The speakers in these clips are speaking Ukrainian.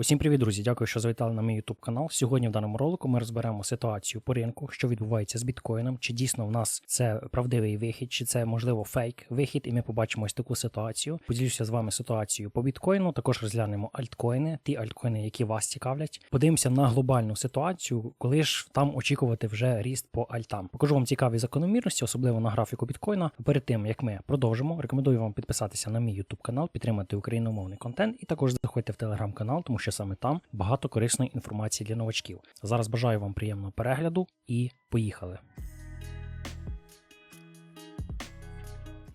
Усім привіт, друзі! Дякую, що завітали на мій YouTube канал. Сьогодні в даному ролику ми розберемо ситуацію по ринку, що відбувається з біткоїном, чи дійсно в нас це правдивий вихід, чи це можливо фейк вихід, і ми побачимо ось таку ситуацію. Поділюся з вами ситуацією по біткоїну. Також розглянемо альткоїни, ті альткоїни, які вас цікавлять. Подивимося на глобальну ситуацію, коли ж там очікувати вже ріст по альтам. Покажу вам цікаві закономірності, особливо на графіку біткоїна. Перед тим як ми продовжимо, рекомендую вам підписатися на мій YouTube канал, підтримати україномовний контент, і також заходьте в телеграм-канал, тому що саме там багато корисної інформації для новачків. Зараз бажаю вам приємного перегляду і поїхали.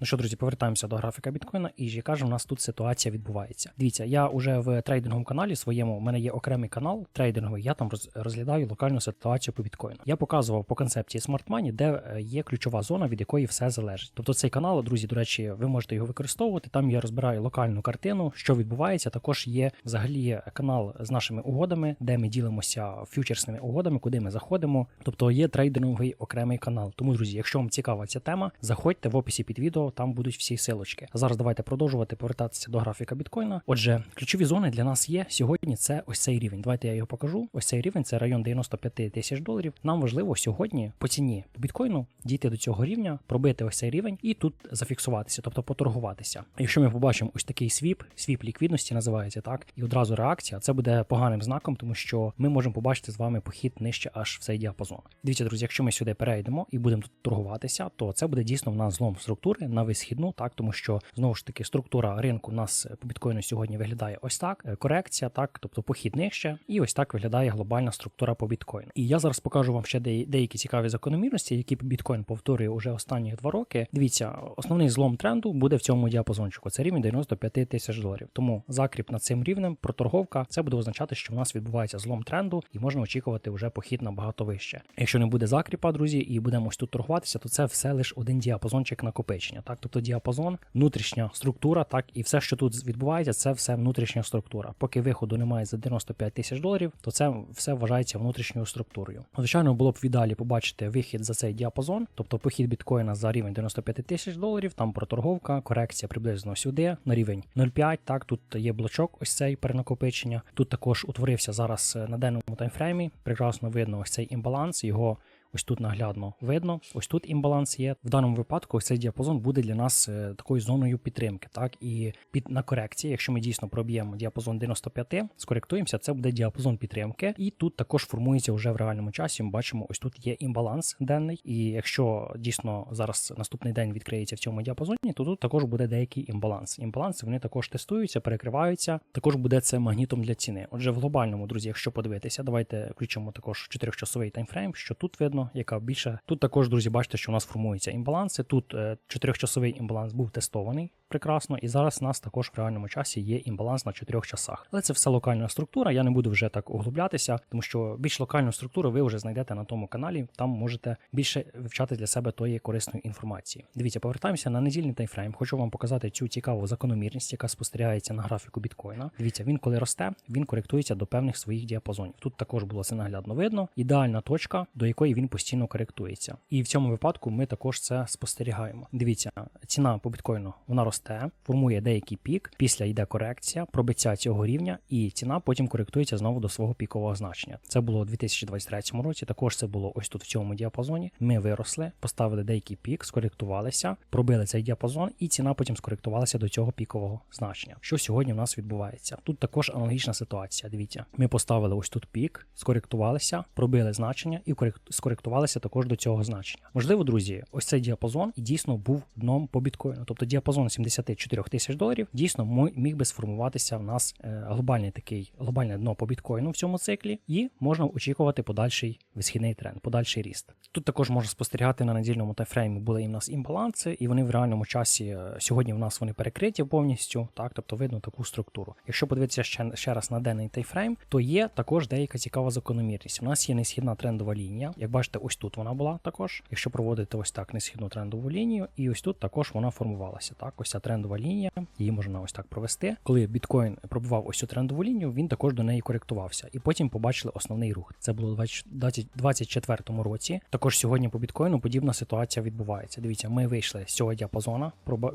Ну що, друзі, повертаємося до графіка біткоїна, і яка ж у нас тут ситуація відбувається. Дивіться, я вже в трейдинговому каналі своєму, у мене є окремий канал трейдинговий, я там роз- розглядаю локальну ситуацію по біткоїну. Я показував по концепції Smart Money, де е, є ключова зона, від якої все залежить. Тобто цей канал, друзі, до речі, ви можете його використовувати. Там я розбираю локальну картину, що відбувається. Також є взагалі канал з нашими угодами, де ми ділимося фьючерсними угодами, куди ми заходимо. Тобто є трейдинговий окремий канал. Тому, друзі, якщо вам цікава ця тема, заходьте в описі під відео, там будуть всі силочки. А зараз давайте продовжувати повертатися до графіка біткоїна. Отже, ключові зони для нас є сьогодні. Це ось цей рівень. Давайте я його покажу. Ось цей рівень це район 95 тисяч доларів. Нам важливо сьогодні по ціні по біткоїну дійти до цього рівня, пробити ось цей рівень і тут зафіксуватися, тобто поторгуватися. Якщо ми побачимо ось такий свіп, свіп ліквідності називається так, і одразу реакція, це буде поганим знаком, тому що ми можемо побачити з вами похід нижче аж в цей діапазон. Дивіться, друзі, якщо ми сюди перейдемо і будемо тут торгуватися, то це буде дійсно в нас злом структури на висхідну, так тому що знову ж таки структура ринку у нас по біткоїну сьогодні виглядає ось так. е, Корекція, так, тобто похід нижче, і ось так виглядає глобальна структура по біткоїну. І я зараз покажу вам ще деякі цікаві закономірності, які біткоін повторює уже останні два роки. Дивіться, основний злом тренду буде в цьому діапазончику. Це рівень 95 тисяч доларів. Тому закріп над цим рівнем, проторговка, це буде означати, що в нас відбувається злом тренду, і можна очікувати вже похід набагато вище. Якщо не буде закріпа, друзі, і будемо ось тут торгуватися, то це все лише один діапазончик накопичення. Так, тобто діапазон, внутрішня структура, так і все, що тут відбувається, це все внутрішня структура. Поки виходу немає за 95 тисяч доларів, то це все вважається внутрішньою структурою. Звичайно, було б в ідеалі побачити вихід за цей діапазон, тобто похід біткоїна за рівень 95 тисяч доларів, там проторговка, корекція приблизно сюди на рівень 0,5. Так, тут є блочок, ось цей перенакопичення. Тут також утворився зараз е, на денному таймфреймі. Прекрасно видно ось цей імбаланс, його. Ось тут наглядно видно, ось тут імбаланс є. В даному випадку ось цей діапазон буде для нас е, такою зоною підтримки. Так і під на корекції, якщо ми дійсно проб'ємо діапазон 95, скоректуємося, це буде діапазон підтримки. І тут також формується вже в реальному часі. Ми бачимо, ось тут є імбаланс денний. І якщо дійсно зараз наступний день відкриється в цьому діапазоні, то тут також буде деякий імбаланс. Імбаланси вони також тестуються, перекриваються. Також буде це магнітом для ціни. Отже, в глобальному, друзі, якщо подивитися, давайте включимо також 4-часовий таймфрейм, що тут видно, яка більше. Тут також, друзі, бачите, що у нас формуються імбаланси. Тут чотирьохчасовий 4-часовий імбаланс був тестований прекрасно, і зараз у нас також в реальному часі є імбаланс на 4 часах. Але це все локальна структура. Я не буду вже так углублятися, тому що більш локальну структуру ви вже знайдете на тому каналі. Там можете більше вивчати для себе тої корисної інформації. Дивіться, повертаємося на недільний таймфрейм. Хочу вам показати цю цікаву закономірність, яка спостерігається на графіку біткоїна. Дивіться, він коли росте, він коректується до певних своїх діапазонів. Тут також було це наглядно видно. Ідеальна точка, до якої він постійно коректується. І в цьому випадку ми також це спостерігаємо. Дивіться, ціна по біткоїну вона росте, формує деякий пік. Після йде корекція, пробиття цього рівня, і ціна потім коректується знову до свого пікового значення. Це було у 2023 році. Також це було ось тут в цьому діапазоні. Ми виросли, поставили деякий пік, скоректувалися, пробили цей діапазон, і ціна потім скоректувалася до цього пікового значення. Що сьогодні в нас відбувається? Тут також аналогічна ситуація. Дивіться, ми поставили ось тут пік, скоректувалися, пробили значення і корект- скоректувалися також до цього значення. Можливо, друзі, ось цей діапазон і дійсно був дном по біткоїну. Тобто діапазон 74 тисяч доларів дійсно міг би сформуватися в нас е, глобальний такий глобальне дно по біткоїну в цьому циклі, і можна очікувати подальший висхідний тренд, подальший ріст. Тут також можна спостерігати на недільному таймфреймі були і в нас імбаланси, і вони в реальному часі е, сьогодні в нас вони перекриті повністю. Так, тобто видно таку структуру. Якщо подивитися ще, ще раз на денний таймфрейм, то є також деяка цікава закономірність. У нас є несхідна трендова лінія. Як бачите, ось тут вона була також. Якщо проводити ось так несхідну трендову лінію, і ось тут також вона формувалася. Так, ось ця трендова лінія, її можна ось так провести. Коли біткоін пробував ось цю трендову лінію, він також до неї коректувався. І потім побачили основний рух. Це було у 2024 році. Також сьогодні по біткоїну подібна ситуація відбувається. Дивіться, ми вийшли з цього діапазона,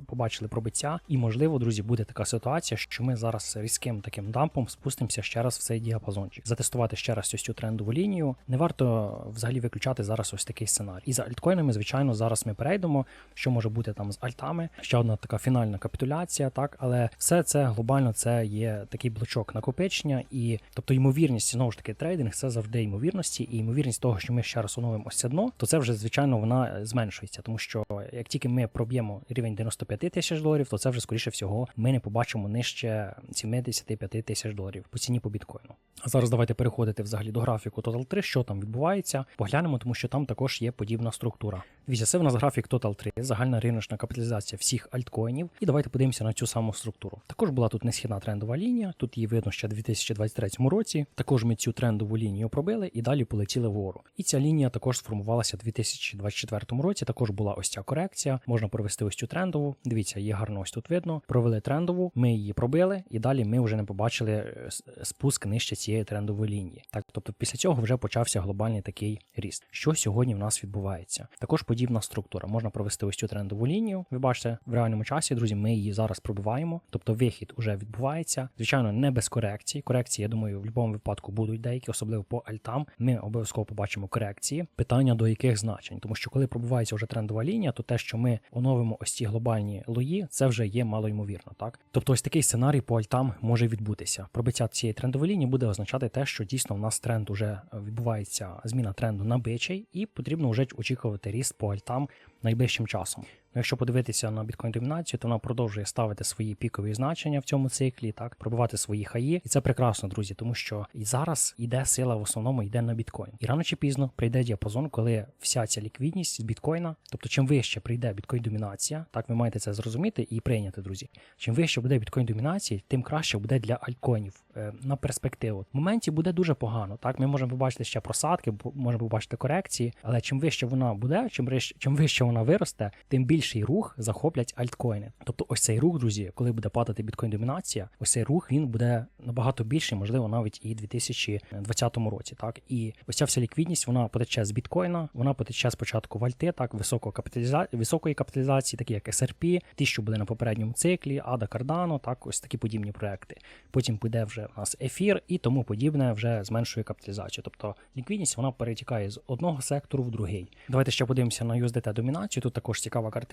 побачили пробиття, і можливо, друзі, буде така ситуація, що ми зараз різким таким дампом спустимося ще раз в цей діапазончик. Затестувати ще раз ось цю трендову лінію. Не варто взагалі виключати зараз ось такий сценарій. І за альткоїнами, звичайно, зараз ми перейдемо, що може бути там з альтами. Ще одна така фінальна капітуляція, так, але все це глобально це є такий блочок накопичення, і тобто ймовірність знову ж таки трейдинг це завжди ймовірності, і ймовірність того, що ми ще раз оновимо ось це дно, то це вже звичайно вона зменшується, тому що як тільки ми проб'ємо рівень 95 тисяч доларів, то це вже скоріше всього ми не побачимо нижче 75 тисяч доларів по ціні по біткоїну. А зараз давайте переходити взагалі до графіку Total 3, що там відбувається. Поглянемо, тому що там також є подібна структура. Дивіться, це в нас графік Total 3, загальна риночна капіталізація всіх альткоїнів. І давайте подивимося на цю саму структуру. Також була тут несхідна трендова лінія. Тут її видно ще в 2023 році. Також ми цю трендову лінію пробили і далі полетіли вгору. І ця лінія також сформувалася в 2024 році. Також була ось ця корекція. Можна провести ось цю трендову. Дивіться, її гарно ось тут видно. Провели трендову, ми її пробили, і далі ми вже не побачили е, спуск нижче цієї трендової лінії. Так, тобто після цього вже почався глобальний такий ріст. Що сьогодні в нас відбувається? Також подібна структура. Можна провести ось цю трендову лінію. Ви бачите, в реальному часі, друзі, ми її зараз пробиваємо. Тобто вихід уже відбувається. Звичайно, не без корекцій. Корекції, я думаю, в будь-якому випадку будуть деякі, особливо по альтам. Ми обов'язково побачимо корекції. Питання до яких значень, тому що коли пробувається вже трендова лінія, то те, що ми оновимо ось ці глобальні лої, це вже є малоймовірно. Так, тобто, ось такий сценарій по альтам може відбутися. Пробиття цієї трендової лінії буде означати те, що дійсно в нас тренд уже відбувається зміна тренду на бичий, і потрібно вже очікувати ріст по альтам найближчим часом. Якщо подивитися на біткоін домінацію, то вона продовжує ставити свої пікові значення в цьому циклі, так пробивати свої хаї, і це прекрасно, друзі, тому що і зараз іде сила в основному йде на біткоін. І рано чи пізно прийде діапазон, коли вся ця ліквідність з біткоїна, тобто чим вище прийде біткоін домінація, так ви маєте це зрозуміти і прийняти, друзі. Чим вище буде біткоін домінації, тим краще буде для альткоїнів е, на перспективу. В моменті буде дуже погано. Так, ми можемо побачити ще просадки, можемо побачити корекції, але чим вище вона буде, чим чим вище вона виросте, тим більший рух захоплять альткоїни. Тобто, ось цей рух, друзі, коли буде падати біткоін домінація, ось цей рух він буде набагато більший, можливо, навіть і в 2020 році. Так і ось ця вся ліквідність вона потече з біткоїна, вона потече спочатку в альти, так високої капіталізації, високої капіталізації, такі як SRP, ті, що були на попередньому циклі, Ада Cardano, так ось такі подібні проекти. Потім піде вже у нас ефір і тому подібне вже зменшує капіталізацію. Тобто ліквідність вона перетікає з одного сектору в другий. Давайте ще подивимося на USDT домінацію. Тут також цікава картина.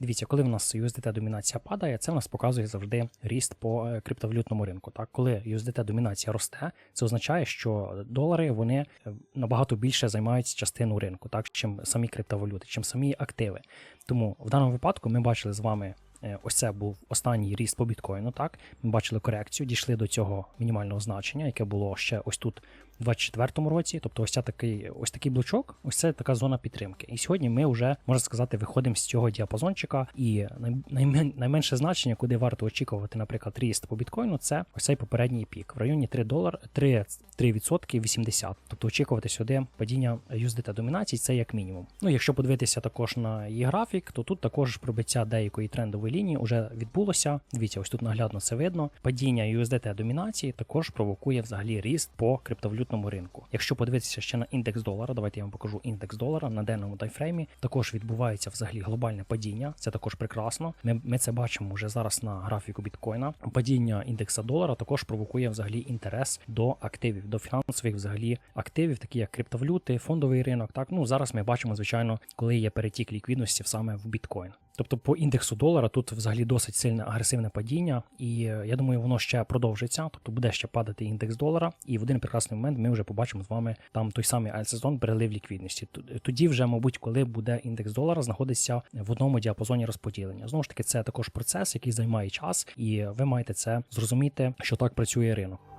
Дивіться, коли в нас USDT домінація падає, це в нас показує завжди ріст по е, криптовалютному ринку. Так, коли USDT домінація росте, це означає, що долари вони е, набагато більше займають частину ринку, так чим самі криптовалюти, чим самі активи. Тому в даному випадку ми бачили з вами. е, Ось це був останній ріст по біткоїну. Так, ми бачили корекцію, дійшли до цього мінімального значення, яке було ще ось тут у 2024 році. Тобто, ось ця такий, ось такий блочок, ось це така зона підтримки. І сьогодні ми вже можна сказати виходимо з цього діапазончика. І наймен, найменше значення, куди варто очікувати, наприклад, ріст по біткоїну, це ось цей попередній пік в районі 3 долар 3, 3% 80. Тобто очікувати сюди падіння USDT домінації, це як мінімум. Ну, якщо подивитися також на її графік, то тут також пробиття деякої трендової лінії вже відбулося. Дивіться, ось тут наглядно це видно. Падіння USDT домінації також провокує взагалі ріст по криптовалютному ринку. Якщо подивитися ще на індекс долара, давайте я вам покажу індекс долара на денному тайфреймі. Також відбувається взагалі глобальне падіння. Це також прекрасно. Ми, ми це бачимо вже зараз на графіку біткоїна. Падіння індекса долара також провокує взагалі інтерес до активів, до фінансових взагалі активів, такі як криптовалюти, фондовий ринок. Так ну зараз ми бачимо, звичайно, коли є перетік ліквідності саме в біткоін. Тобто по індексу долара тут взагалі досить сильне агресивне падіння, і е, я думаю, воно ще продовжиться. Тобто буде ще падати індекс долара, і в один прекрасний момент ми вже побачимо з вами там той самий альсезон перелив ліквідності. Тоді вже, мабуть, коли буде індекс долара знаходитися в одному діапазоні розподілення. Знову ж таки, це також процес, який займає час, і ви маєте це зрозуміти, що так працює ринок.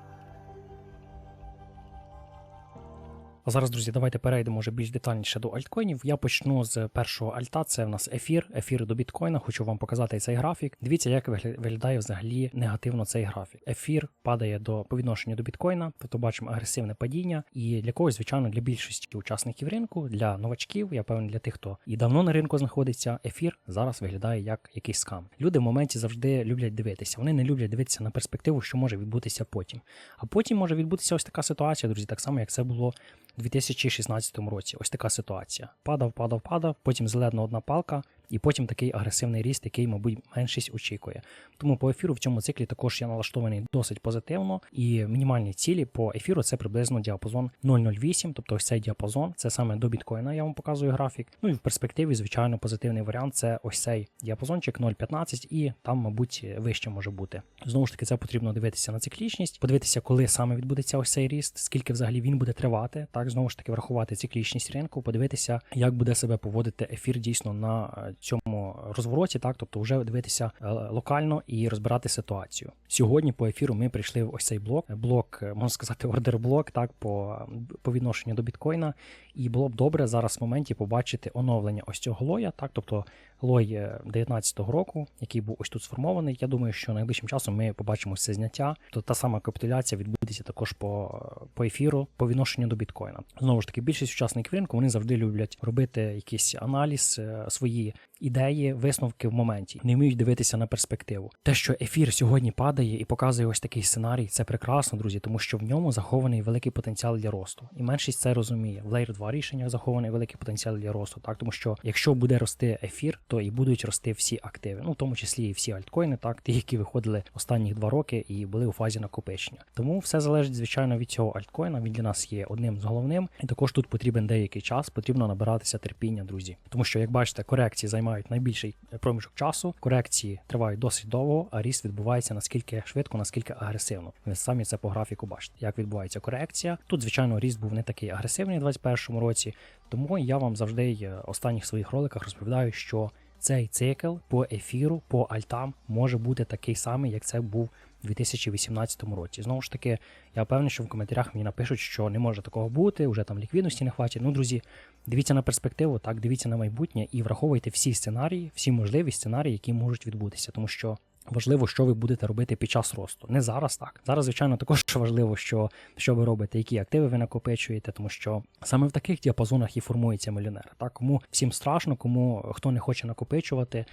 А зараз, друзі, давайте перейдемо вже більш детальніше до альткоїнів. Я почну з першого альта. Це в нас ефір, ефір до біткоїна. Хочу вам показати цей графік. Дивіться, як вигля- виглядає взагалі негативно цей графік. Ефір падає до по відношенню до біткоїна, тобто бачимо агресивне падіння. І для когось, звичайно, для більшості учасників ринку, для новачків, я певний, для тих, хто і давно на ринку знаходиться, ефір зараз виглядає як якийсь скам. Люди в моменті завжди люблять дивитися. Вони не люблять дивитися на перспективу, що може відбутися потім. А потім може відбутися ось така ситуація, друзі, так само, як це було 2016 році. Ось така ситуація. Падав, падав, падав, потім зелена одна палка, і потім такий агресивний ріст, який, мабуть, меншість очікує. Тому по ефіру в цьому циклі також я налаштований досить позитивно. І мінімальні цілі по ефіру це приблизно діапазон 0,08, тобто ось цей діапазон, це саме до біткоїна, я вам показую графік. Ну і в перспективі, звичайно, позитивний варіант це ось цей діапазончик 0,15, і там, мабуть, вище може бути. Знову ж таки, це потрібно дивитися на циклічність, подивитися, коли саме відбудеться ось цей ріст, скільки взагалі він буде тривати. Так, знову ж таки, врахувати циклічність ринку, подивитися, як буде себе поводити ефір дійсно на е, цьому розвороті, так, тобто вже дивитися е, локально і розбирати ситуацію. Сьогодні по ефіру ми прийшли в ось цей блок, блок, е, можна сказати, ордер блок, так, по, по відношенню до біткоїна. І було б добре зараз в моменті побачити оновлення ось цього лоя, так, тобто лой 19-го року, який був ось тут сформований. Я думаю, що найближчим часом ми побачимо це зняття. То та сама капітуляція відбудеться також по, по ефіру по відношенню до біткоїна. Знову ж таки, більшість учасників ринку вони завжди люблять робити якийсь аналіз, е, свої ідеї, висновки в моменті, не вміють дивитися на перспективу. Те, що ефір сьогодні падає і показує ось такий сценарій, це прекрасно, друзі, тому що в ньому захований великий потенціал для росту. І меншість це розуміє. В Layer 2 рішеннях захований великий потенціал для росту. Так, тому що якщо буде рости ефір, то і будуть рости всі активи, ну в тому числі і всі альткоїни, так ті, які виходили останні два роки і були у фазі накопичення. Тому все залежить звичайно від цього альткоїна. Він для нас є одним з головним, і також тут потрібен деякий час, потрібно набиратися терпіння, друзі. Тому що, як бачите, корекції займають найбільший проміжок часу. Корекції тривають досить довго, а ріст відбувається наскільки швидко, наскільки агресивно. Ви самі це по графіку бачите, як відбувається корекція. Тут, звичайно, ріст був не такий агресивний у 2021 році, тому я вам завжди в останніх своїх роликах розповідаю, що цей цикл по ефіру, по альтам може бути такий самий, як це був у 2018 році. Знову ж таки, я впевнений, що в коментарях мені напишуть, що не може такого бути, вже там ліквідності не хватить. Ну, друзі, дивіться на перспективу, так, дивіться на майбутнє і враховуйте всі сценарії, всі можливі сценарії, які можуть відбутися, тому що. Важливо, що ви будете робити під час росту. Не зараз так. Зараз, звичайно, також важливо, що, що ви робите, які активи ви накопичуєте, тому що саме в таких діапазонах і формується мільйонер. Так, кому всім страшно, кому хто не хоче накопичувати,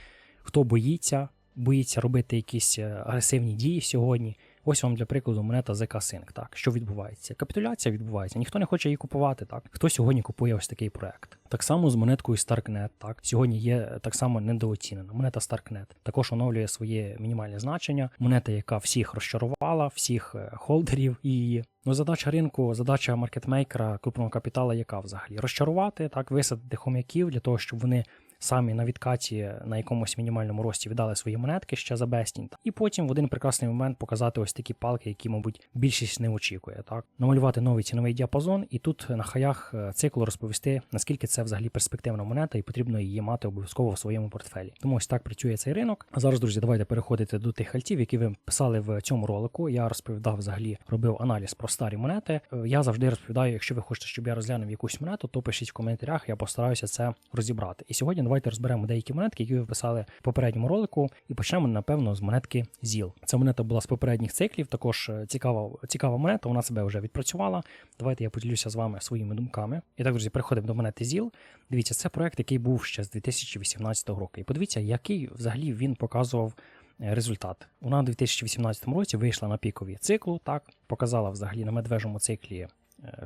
хто боїться, боїться робити якісь е, агресивні дії сьогодні. Ось вам для прикладу монета ZK Sync. Так, що відбувається? Капітуляція відбувається. Ніхто не хоче її купувати. Так, хто сьогодні купує ось такий проект? Так само з монеткою Starknet. Так, сьогодні є так само недооцінена. Монета Starknet також оновлює своє мінімальне значення. Монета, яка всіх розчарувала, всіх е, холдерів її. Ну, задача ринку, задача маркетмейкера, крупного капіталу, яка взагалі розчарувати, так висадити хом'яків для того, щоб вони самі на відкаті на якомусь мінімальному рості віддали свої монетки ще за безцінь. І потім в один прекрасний момент показати ось такі палки, які, мабуть, більшість не очікує. Так намалювати новий ціновий діапазон, і тут на хаях е, циклу розповісти, наскільки це взагалі перспективна монета, і потрібно її мати обов'язково в своєму портфелі. Тому ось так працює цей ринок. А зараз, друзі, давайте переходити до тих альтів, які ви писали в цьому ролику. Я розповідав взагалі, робив аналіз про старі монети. Е, Я завжди розповідаю, якщо ви хочете, щоб я розглянув якусь монету, то пишіть в коментарях, я постараюся це розібрати. І сьогодні давайте розберемо деякі монетки, які ви писали в попередньому ролику, і почнемо, напевно, з монетки ZIL. Ця монета була з попередніх циклів, також е, цікава, цікава монета, вона себе вже відпрацювала. Давайте я поділюся з вами своїми думками. І так, друзі, переходимо до монети ZIL. Дивіться, це проект, який був ще з 2018 року. І подивіться, який взагалі він показував. е, Результат вона у 2018 році вийшла на пікові циклу, так показала взагалі на медвежому циклі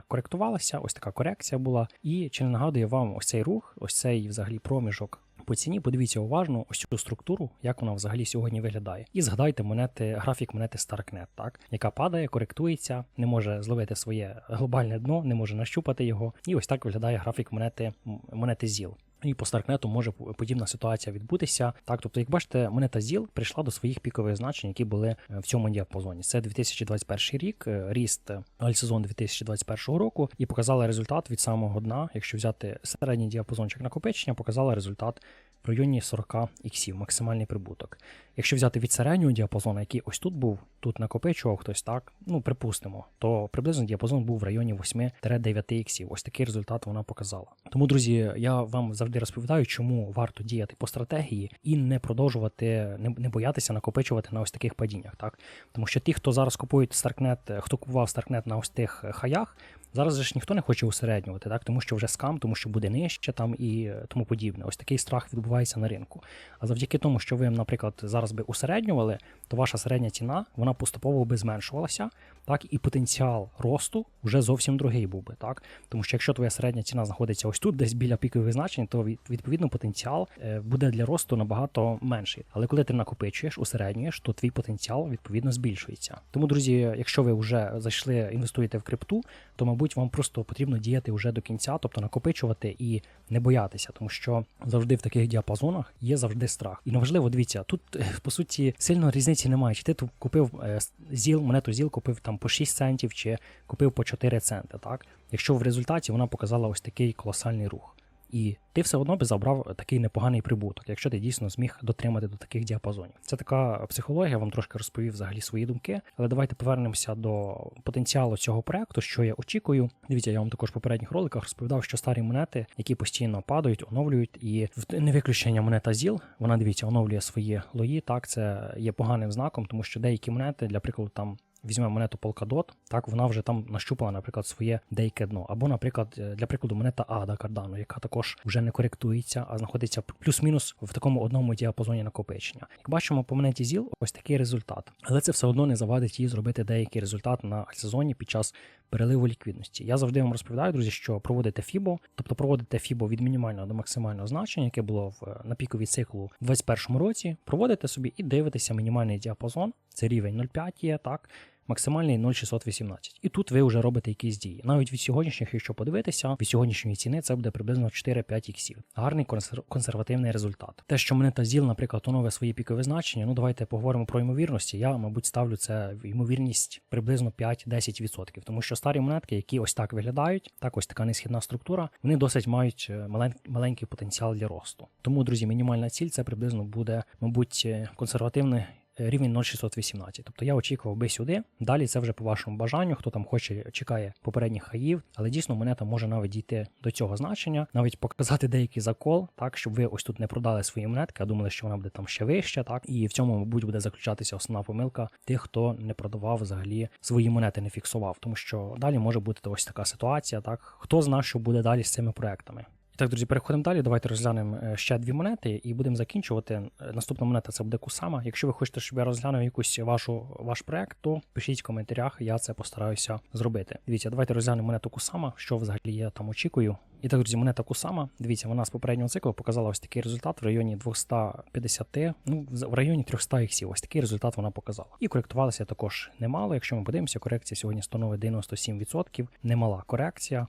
коректувалася, ось така корекція була. І чи не нагадує вам ось цей рух, ось цей взагалі проміжок по ціні? Подивіться уважно ось цю структуру, як вона взагалі сьогодні виглядає. І згадайте монети, графік монети Starknet, так яка падає, коректується, не може зловити своє глобальне дно, не може нащупати його. І ось так виглядає графік монети монети ZIL. І по Старкнету може подібна ситуація відбутися. Так, тобто, як бачите, монета ZIL прийшла до своїх пікових значень, які були е, в цьому діапазоні. Це 2021 рік, е, ріст альсезон 2021 року, і показала результат від самого дна. Якщо взяти середній діапазончик накопичення, показала результат в районі 40 іксів, максимальний прибуток. Якщо взяти від середнього діапазону, який ось тут був, тут накопичував хтось так, ну припустимо, то приблизно діапазон був в районі 8-9 іксів. Ось такий результат вона показала. Тому, друзі, я вам завжди розповідаю, чому варто діяти по стратегії і не продовжувати, не, боятися накопичувати на ось таких падіннях. Так, тому що ті, хто зараз купують Старкнет, хто купував Старкнет на ось тих хаях. Зараз же ж ніхто не хоче усереднювати, так тому що вже скам, тому що буде нижче там і тому подібне. Ось такий страх відбувається на ринку. А завдяки тому, що ви, наприклад, зараз би усереднювали, то ваша середня ціна вона поступово би зменшувалася, так і потенціал росту вже зовсім другий був би. Так, тому що якщо твоя середня ціна знаходиться ось тут, десь біля пікових значень, то відповідно потенціал е, буде для росту набагато менший. Але коли ти накопичуєш, усереднюєш, то твій потенціал відповідно збільшується. Тому, друзі, якщо ви вже зайшли, інвестуєте в крипту, то мабуть мабуть, вам просто потрібно діяти вже до кінця, тобто накопичувати і не боятися, тому що завжди в таких діапазонах є завжди страх. І неважливо, дивіться, тут е, по суті сильно різниці немає. Чи ти тут купив е, зіл, монету зіл, купив там по 6 центів, чи купив по 4 центи. Так, якщо в результаті вона показала ось такий колосальний рух. І ти все одно би забрав такий непоганий прибуток, якщо ти дійсно зміг дотримати до таких діапазонів. Це така психологія, вам трошки розповів взагалі свої думки. Але давайте повернемося до потенціалу цього проекту, що я очікую. Дивіться, я вам також в попередніх роликах розповідав, що старі монети, які постійно падають, оновлюють, і не виключення монета ЗІЛ, вона дивіться, оновлює свої лої. Так, це є поганим знаком, тому що деякі монети, для прикладу, там візьмемо монету Polkadot, так вона вже там нащупала, наприклад, своє деяке дно. Або, наприклад, е, для прикладу, монета Ада Cardano, яка також вже не коректується, а знаходиться плюс-мінус в такому одному діапазоні накопичення. Як бачимо, по монеті ЗІЛ ось такий результат. Але це все одно не завадить їй зробити деякий результат на сезоні під час переливу ліквідності. Я завжди вам розповідаю, друзі, що проводите FIBO, тобто проводите FIBO від мінімального до максимального значення, яке було в на піковій циклу в 2021 році. Проводите собі і дивитеся мінімальний діапазон. Це рівень 0,5 є так максимальний 0,618. І тут ви вже робите якісь дії. Навіть від сьогоднішніх, якщо подивитися, від сьогоднішньої ціни це буде приблизно 4-5 іксів. Гарний консервативний результат. Те, що монета ЗІЛ, наприклад, оновить свої пікові значення, ну давайте поговоримо про ймовірності. Я, мабуть, ставлю це в ймовірність приблизно 5-10%. Тому що старі монетки, які ось так виглядають, так ось така несхідна структура, вони досить мають е, маленький потенціал для росту. Тому, друзі, мінімальна ціль це приблизно буде, мабуть, е, консервативний рівень 0,618. Тобто я очікував би сюди. Далі це вже по вашому бажанню, хто там хоче, чекає попередніх хаїв, але дійсно монета може навіть дійти до цього значення, навіть показати деякий закол, так щоб ви ось тут не продали свої монетки, а думали, що вона буде там ще вища, так і в цьому, мабуть, буде заключатися основна помилка тих, хто не продавав взагалі свої монети, не фіксував, тому що далі може бути ось така ситуація. Так хто знає, що буде далі з цими проектами. Так, друзі, переходимо далі. Давайте розглянемо е, ще дві монети і будемо закінчувати. Е, наступна монета це буде Кусама. Якщо ви хочете, щоб я розглянув якусь вашу ваш проект, то пишіть в коментарях, я це постараюся зробити. Дивіться, давайте розглянемо монету Кусама, що взагалі я там очікую. І так, друзі, монета Кусама. Дивіться, вона з попереднього циклу показала ось такий результат в районі 250, ну в районі 300 іксів. Ось такий результат вона показала. І коректувалася також немало. Якщо ми подивимося, корекція сьогодні становить 97%. Немала корекція.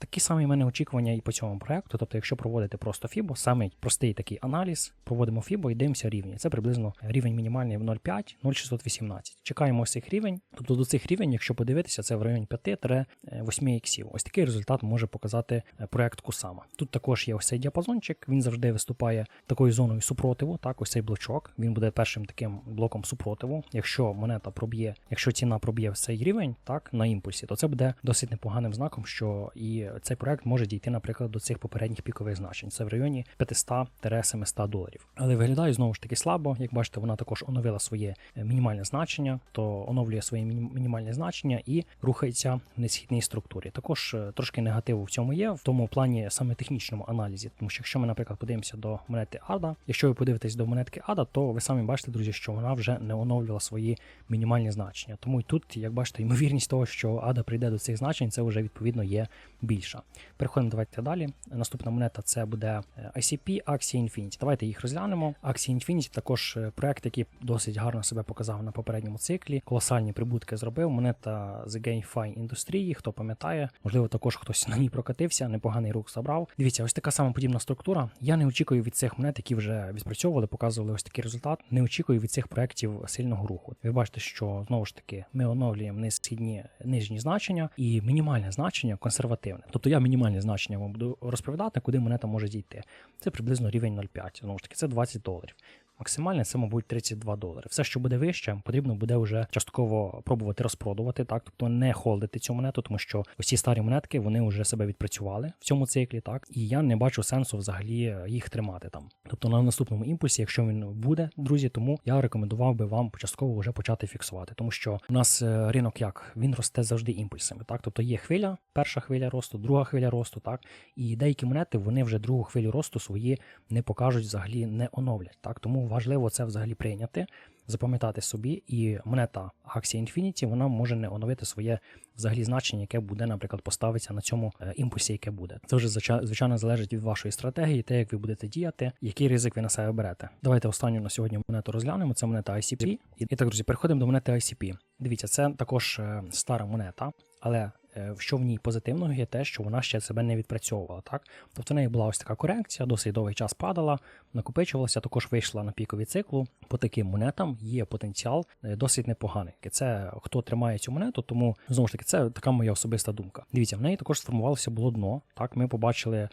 Такі самі в мене очікування і по цьому проекту. Тобто, якщо проводити просто FIBO, самий простий такий аналіз, проводимо FIBO і дивимося рівні. Це приблизно рівень мінімальний в 0,5, 0,618. Чекаємо ось цих рівень. Тобто до цих рівень, якщо подивитися, це в районі 5-8 іксів. Ось такий результат може показати е, проект Кусама. Тут також є ось цей діапазончик, він завжди виступає такою зоною супротиву. Так, ось цей блочок. Він буде першим таким блоком супротиву. Якщо монета проб'є, якщо ціна проб'є цей рівень, так на імпульсі, то це буде досить непоганим знаком, що і цей проект може дійти, наприклад, до цих попередніх пікових значень. Це в районі 500-700 доларів. Але виглядає знову ж таки слабо. Як бачите, вона також оновила своє е, мінімальне значення, то оновлює своє мінімальне значення і рухається в несхідній структурі. Також е, трошки негативу в цьому є, в тому плані саме технічному аналізі. Тому що якщо ми, наприклад, подивимося до монети ADA, якщо ви подивитесь до монетки ADA, то ви самі бачите, друзі, що вона вже не оновлювала свої мінімальні значення. Тому і тут, як бачите, ймовірність того, що ADA прийде до цих значень, це вже відповідно є більше більша. Переходимо давайте далі. Наступна монета це буде е, ICP Axie Infinity. Давайте їх розглянемо. Axie Infinity також е, проект, який досить гарно себе показав на попередньому циклі. Колосальні прибутки зробив. Монета з GameFi індустрії, хто пам'ятає, можливо, також хтось на ній прокатився, непоганий рух забрав. Дивіться, ось така сама подібна структура. Я не очікую від цих монет, які вже відпрацьовували, показували ось такий результат. Не очікую від цих проєктів сильного руху. Ви бачите, що знову ж таки ми оновлюємо низькі нижні значення і мінімальне значення консервативне. Тобто я мінімальні значення вам буду розповідати, куди монета може дійти. Це приблизно рівень 0,5. Знову ж таки, це 20 доларів. Максимальне це, мабуть, 32 долари. Все, що буде вище, потрібно буде вже частково пробувати розпродувати, так тобто не холдити цю монету, тому що усі старі монетки вони вже себе відпрацювали в цьому циклі, так і я не бачу сенсу взагалі їх тримати там. Тобто на наступному імпульсі, якщо він буде, друзі, тому я рекомендував би вам початково вже почати фіксувати, тому що у нас е, ринок як він росте завжди імпульсами. Так, тобто є хвиля, перша хвиля росту, друга хвиля росту, так і деякі монети вони вже другу хвилю росту свої не покажуть, взагалі не оновлять. Так, тому важливо це взагалі прийняти, запам'ятати собі, і монета Axie Infinity вона може не оновити своє взагалі значення, яке буде, наприклад, поставитися на цьому е, імпульсі, яке буде. Це вже звича- звичайно залежить від вашої стратегії, те, як ви будете діяти, який ризик ви на себе берете. Давайте останню на сьогодні монету розглянемо. Це монета ICP. І, так, друзі, переходимо до монети ICP. Дивіться, це також е, стара монета, але що в ній позитивного є те, що вона ще себе не відпрацьовувала. Так? Тобто в неї була ось така корекція, досить довгий час падала, накопичувалася, також вийшла на пікові циклу. По таким монетам є потенціал е, досить непоганий. Це хто тримає цю монету, тому знову ж таки це така моя особиста думка. Дивіться, в неї також сформувалося було дно. Так, ми побачили.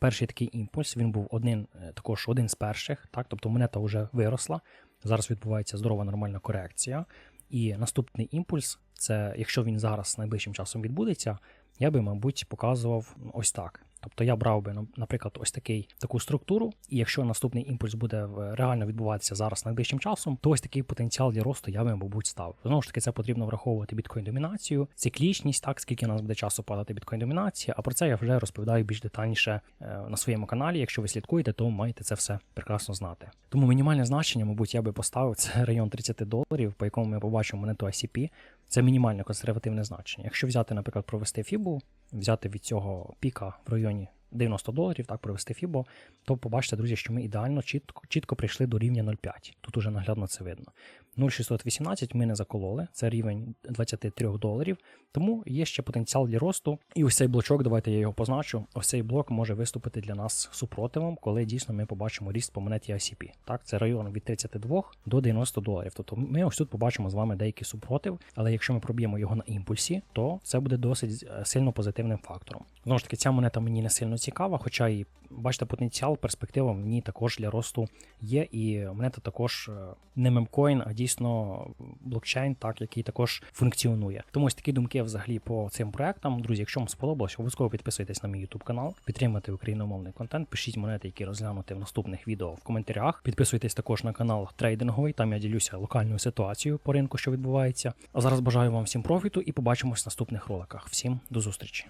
Перший такий імпульс, він був один, е, також один з перших, так, тобто монета вже виросла. Зараз відбувається здорова нормальна корекція. І наступний імпульс, це якщо він зараз найближчим часом відбудеться, я би, мабуть, показував ось так. Тобто я брав би, ну, наприклад, ось такий таку структуру, і якщо наступний імпульс буде реально відбуватися зараз найближчим часом, то ось такий потенціал для росту я би, мабуть, ставив. Знову ж таки, це потрібно враховувати біткоін-домінацію, циклічність, так скільки у нас буде часу падати біткоін-домінація. А про це я вже розповідаю більш детальніше е, на своєму каналі. Якщо ви слідкуєте, то маєте це все прекрасно знати. Тому мінімальне значення, мабуть, я би поставив це район 30 доларів, по якому ми побачимо монету ICP. Це мінімальне консервативне значення. Якщо взяти, наприклад, провести фібу, взяти від цього піка в районі 90 доларів, так провести фібо, то побачите, друзі, що ми ідеально чітко, чітко прийшли до рівня 0,5. Тут уже наглядно це видно. 0,618 ми не закололи, це рівень 23 доларів, тому є ще потенціал для росту. І ось цей блочок, давайте я його позначу. Ось цей блок може виступити для нас супротивом, коли дійсно ми побачимо ріст по монеті ICP. Так, це район від 32 до 90 доларів. Тобто ми ось тут побачимо з вами деякий супротив, але якщо ми проб'ємо його на імпульсі, то це буде досить е, сильно позитивним фактором. Знову ж таки, ця монета мені не сильно цікава, хоча і бачите, потенціал, перспектива в ній також для росту є. І монета також е, не мемкоін, а дійсно блокчейн, так який також функціонує. Тому ось такі думки взагалі по цим проектам. Друзі, якщо вам сподобалось, обов'язково підписуйтесь на мій YouTube канал, підтримуйте україномовний контент, пишіть монети, які розглянути в наступних відео в коментарях. Підписуйтесь також на канал трейдинговий. Там я ділюся локальною ситуацією по ринку, що відбувається. А зараз бажаю вам всім профіту і побачимось в наступних роликах. Всім до зустрічі.